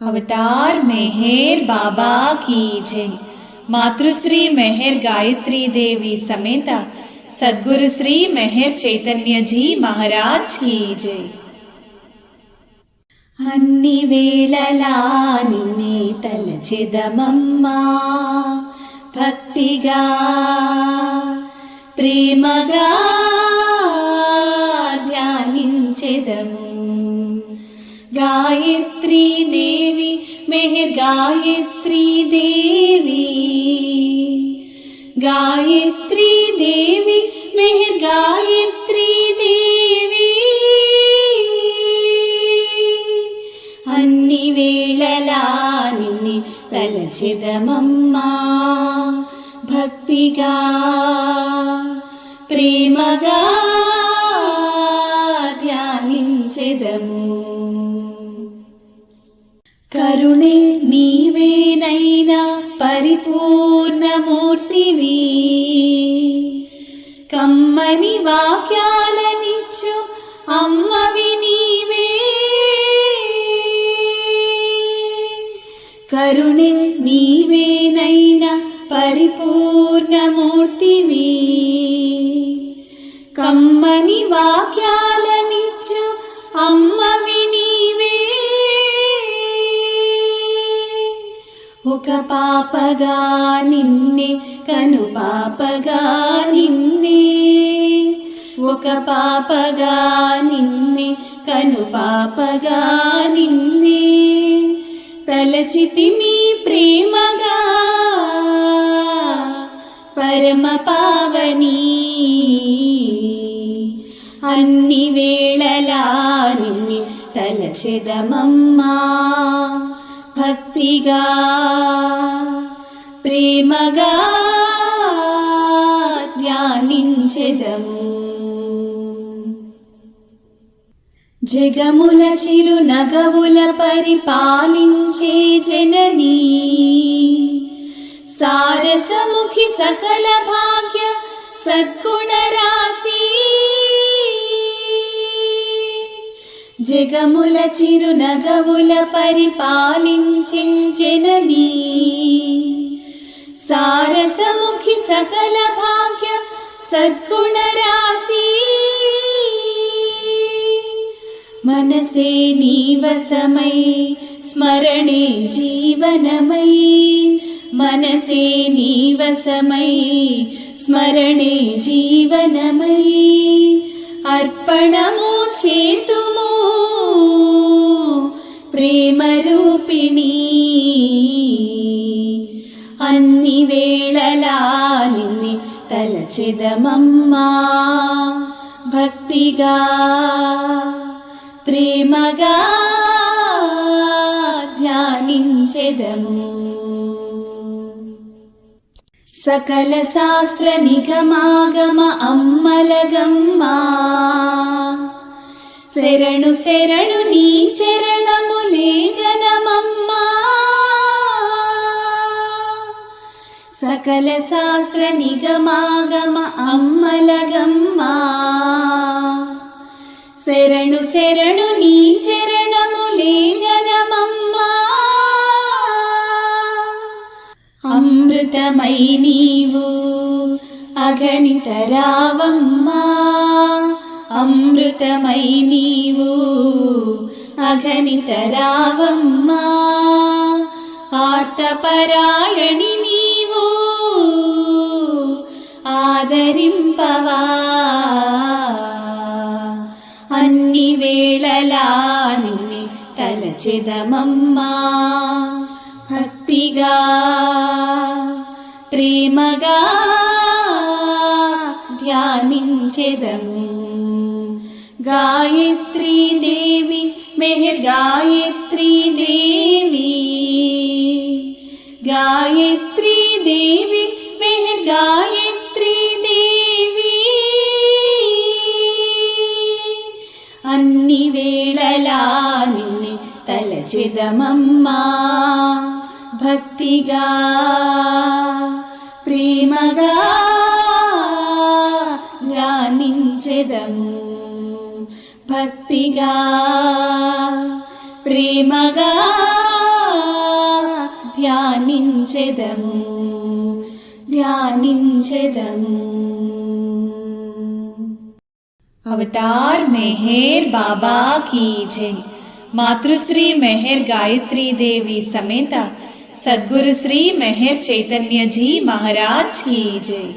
अवतार मेहर बाबा की जय मातृश्री मेहर गायत्री देवी समेत सद्गुरु श्री मेहर चैतन्य जी महाराज की जय అన్ని వేళలా నిన్నే తలచెదమమ్మా భక్తిగా ప్రేమగా ధ్యానించెదము గాయత్రీ దేవి మెహర్ గాయత్రీ దేవి. గాయత్రీ దేవి మెహర్ గాయత్రీ దేవి. అన్ని వేళలా నిన్ని తలచిదమమ్మా. భక్తిగా ప్రేమగా కరుణే నీవేనైనా పరిపూర్ణమూర్తివి కమ్మని వాక్యాలనిచ్చు అమ్మవి నీవే కరుణే నీవేనైనా పరిపూర్ణమూర్తివి కమ్మని వాక్యాలనిచ్చు ఒక పాపగా నిన్నే కను పాపగా నిన్నే. ఒక పాపగా నిన్నే కను పాపగా నిన్నే. తలచితి మీ ప్రేమగా పరమ పావని. అన్ని వేళలా నిన్నే తలచెదమమ్మా. భక్తిగా ప్రేమగా ధ్యానించెదము. జగముల చిరు నగవుల పరిపాలించే జననీ సారసముఖి సకల భాగ్య సద్గుణ జగముల చిరు నగవుల పరిపాలించే సారసముఖి సకల భాగ్య సద్గుణ రాశి. మనసే నీవసమై స్మరణే జీవనమై. మనసే నీవసమై స్మరణే జీవనమై. అర్పణము చేతుము. ప్రేమరూపిణి. అన్ని వేళలా నిన్ని తలచెదమమ్మా. భక్తిగా ప్రేమగా ధ్యానించెదము. సకల శాస్త్ర నిగమాగమ అమ్మలగమ్మా. శరణు శరణు నీ చరణము లేగనమమ్మా సకల శాస్త్ర నిగమాగమ అమ్మలగమ్మా. శరణు శరణు నీ చరణము లేగనమమ్మా అమృతమై నీవు అగణిత రావమ్మా అమృతమై నీవు అఘనిత రావమ్మా ఆర్తపరాయణి నీవు ఆదరింపవా. అన్ని వేళలా నిన్ని తలచెదమమ్మా. భక్తిగా ప్రేమ ధ్యానించెదము గాయత్రీ దేవి మెహర్ గాయత్రీ దేవి గాయత్రీ దేవి మెహర్ గాయత్రీ దేవి అన్ని వేళలా నిన్నే తలచెదమమ్మా భక్తిగా ప్రేమగా ధ్యానించెదము భక్తిగా ప్రేమగా ధ్యానించెదము ధ్యానించెదము अवतार मेहर बाबा की जय मातृश्री मेहर गायत्री देवी समेता सद्गुरु श्री मेहर चैतन्य जी महाराज की जय